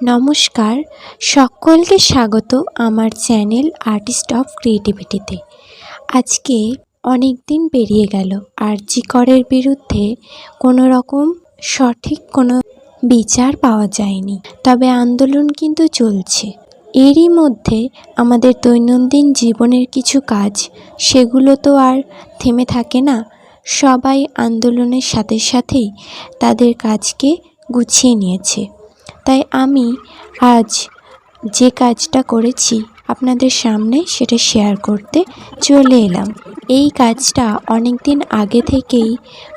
নমস্কার, সকলকে স্বাগত আমার চ্যানেল আর্টিস্ট অফ ক্রিয়েটিভিটিতে। আজকে অনেক দিন পেরিয়ে গেল, আর জিকরের বিরুদ্ধে কোনো রকম সঠিক কোনো বিচার পাওয়া যায়নি। তবে আন্দোলন কিন্তু চলছে। এরই মধ্যে আমাদের দৈনন্দিন জীবনের কিছু কাজ, সেগুলো তো আর থেমে থাকে না। সবাই আন্দোলনের সাথে সাথেই তাদের কাজকে গুছিয়ে নিয়েছে। তাই আমি আজ যে কাজটা করেছি আপনাদের সামনে সেটা শেয়ার করতে চলে এলাম। এই কাজটা অনেক দিন আগে থেকেই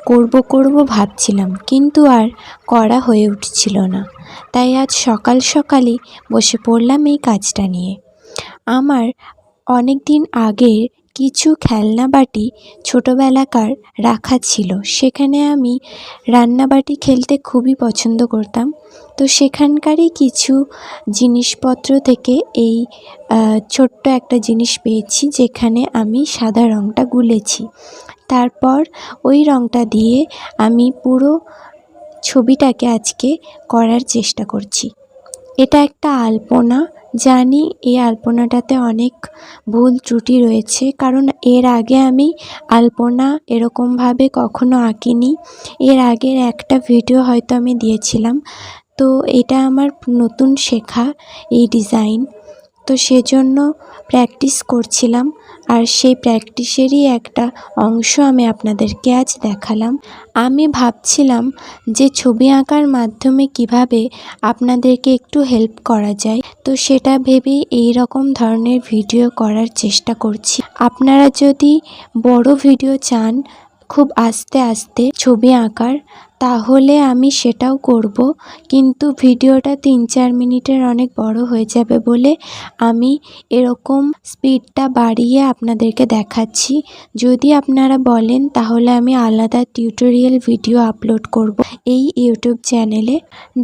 করব করব ভাবছিলাম, কিন্তু আর করা হয়ে উঠছিল না। তাই আজ সকাল সকালই বসে পড়লাম এই কাজটা নিয়ে। আমার অনেক দিন আগের কিছু খেলনা বাটি ছোটোবেলাকার রাখা ছিল। সেখানে আমি রান্নাবাটি খেলতে খুবই পছন্দ করতাম। তো সেখানকারই কিছু জিনিসপত্র থেকে এই ছোট্ট একটা জিনিস পেয়েছি, যেখানে আমি সাদা রঙটা গুলেছি। তারপর ওই রঙটা দিয়ে আমি পুরো ছবিটাকে আজকে করার চেষ্টা করছি। এটা একটা আলপনা। জানি এই আলপনাটাতে অনেক ভুল ত্রুটি রয়েছে, কারণ এর আগে আমি আলপনা এরকমভাবে কখনো আঁকিনি। এর আগের একটা ভিডিও হয়তো আমি দিয়েছিলাম। তো এটা আমার নতুন শেখা এই ডিজাইন। তো সেজন্য প্র্যাকটিস করছিলাম। আর সেই প্র্যাকটিসেরই একটা অংশ আমি আপনাদেরকে আজ দেখালাম। আমি ভাবছিলাম যে ছবি আঁকার মাধ্যমে কীভাবে আপনাদেরকে একটু হেল্প করা যায়। তো সেটা ভেবেই এই রকম ধরনের ভিডিও করার চেষ্টা করছি। আপনারা যদি বড় ভিডিও চান, খুব আস্তে আস্তে ছবি আঁকার তাহলে আমি সেটাও করব, কিন্তু ভিডিওটা তিন চার মিনিটের অনেক বড় হয়ে যাবে বলে আমি এরকম স্পিডটা বাড়িয়ে আপনাদেরকে দেখাচ্ছি। যদি আপনারা বলেন, তাহলে আমি আলাদা টিউটোরিয়াল ভিডিও আপলোড করব এই ইউটিউব চ্যানেলে।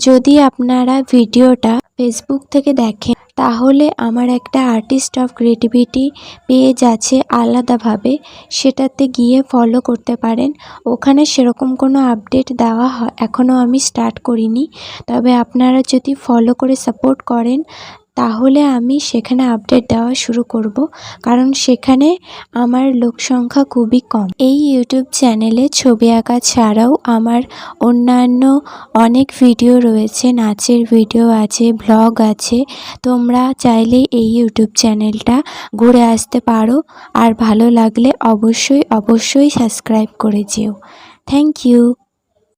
যদি আপনারা ভিডিওটা ফেসবুক থেকে দেখেন, তাহলে আমার একটা আর্টিস্ট অফ ক্রিয়েটিভিটি পেজ আছে আলাদাভাবে। সেটাতে গিয়ে ফলো করতে পারেন। ওখানে সেরকম কোনো আপডেট দেওয়া হয় এখনও আমি স্টার্ট করিনি। তবে আপনারা যদি ফলো করে সাপোর্ট করেন, তাহলে আমি সেখানে আপডেট দেওয়া শুরু করব। কারণ সেখানে আমার লোক সংখ্যা খুবই কম। এই ইউটিউব চ্যানেলে ছবি আঁকা ছাড়াও আমার অন্যান্য অনেক ভিডিও রয়েছে। নাচের ভিডিও আছে ব্লগ আছে। তোমরা চাইলে এই ইউটিউব চ্যানেলটা ঘুরে আসতে পারো। আর ভালো লাগলে অবশ্যই অবশ্যই সাবস্ক্রাইব করে যেও। Thank you